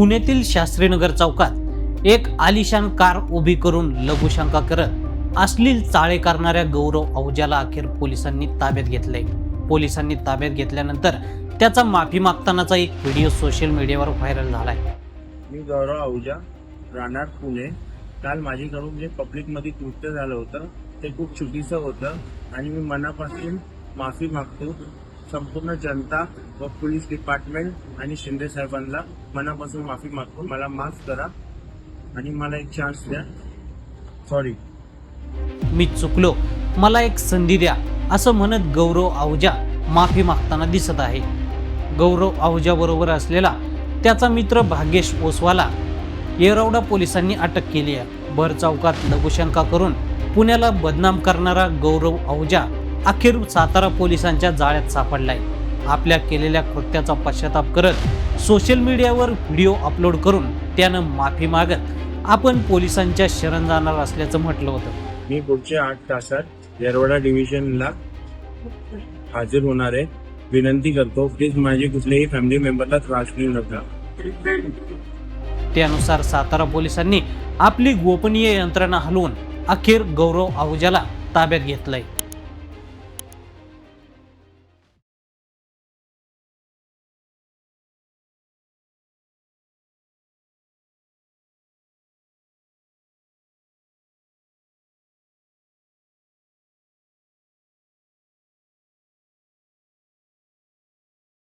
पुण्यातील शास्त्रीनगर चौकात एक आलिशान कार उभी करून लघुशंका करत अश्लील चाळे करणाऱ्या गौरव आहुजाला अखेर पोलिसांनी ताब्यात घेतले पोलिसांनी ताब्यात घेतल्यानंतर त्याचा माफी मागतानाचा एक व्हिडिओ सोशल मीडियावर व्हायरल झालाय. मी गौरव आहुजा राहणार पुणे. काल माझ्याकडून जे पब्लिकमध्ये कृत्य झालं होतं ते खूप चुकीचं होतं आणि मी मनापासून माफी मागतो. संपूर्ण जनता व पोलीस डिपार्टमेंट आणि शिंदे साहेबांना मनापासून माफी मागतो. मला माफ करा आणि मला एक चान्स द्या. सॉरी मी चुकलो. मला एक संधी द्या. असं म्हणत गौरव आहुजा माफी मागताना दिसत आहे. गौरव आहुजा बरोबर असलेला त्याचा मित्र भाग्येश ओसवाला येरवडा पोलिसांनी अटक केली आहे. भर चौकात लघुशंका करून पुण्याला बदनाम करणारा गौरव आहुजा अखेर सातारा पोलिसांच्या जाळ्यात सापडलाय. आपल्या केलेल्या कृत्याचा पश्चाताप करत सोशल मीडियावर व्हिडिओ अपलोड करून त्यानं माफी मागत आपण पोलिसांच्या शरण जाणार असल्याचं म्हटलं होतं. मी पुढच्या आठ तासात येरवडा डिव्हिजनला हजर होणार आहे. विनंती करतो प्लीज माझे कुठल्याही फॅमिली मेंबरला त्रास देऊ नका. त्यानुसार सातारा पोलिसांनी आपली गोपनीय यंत्रणा हलवून अखेर गौरव आहुजाला ताब्यात घेतलंय.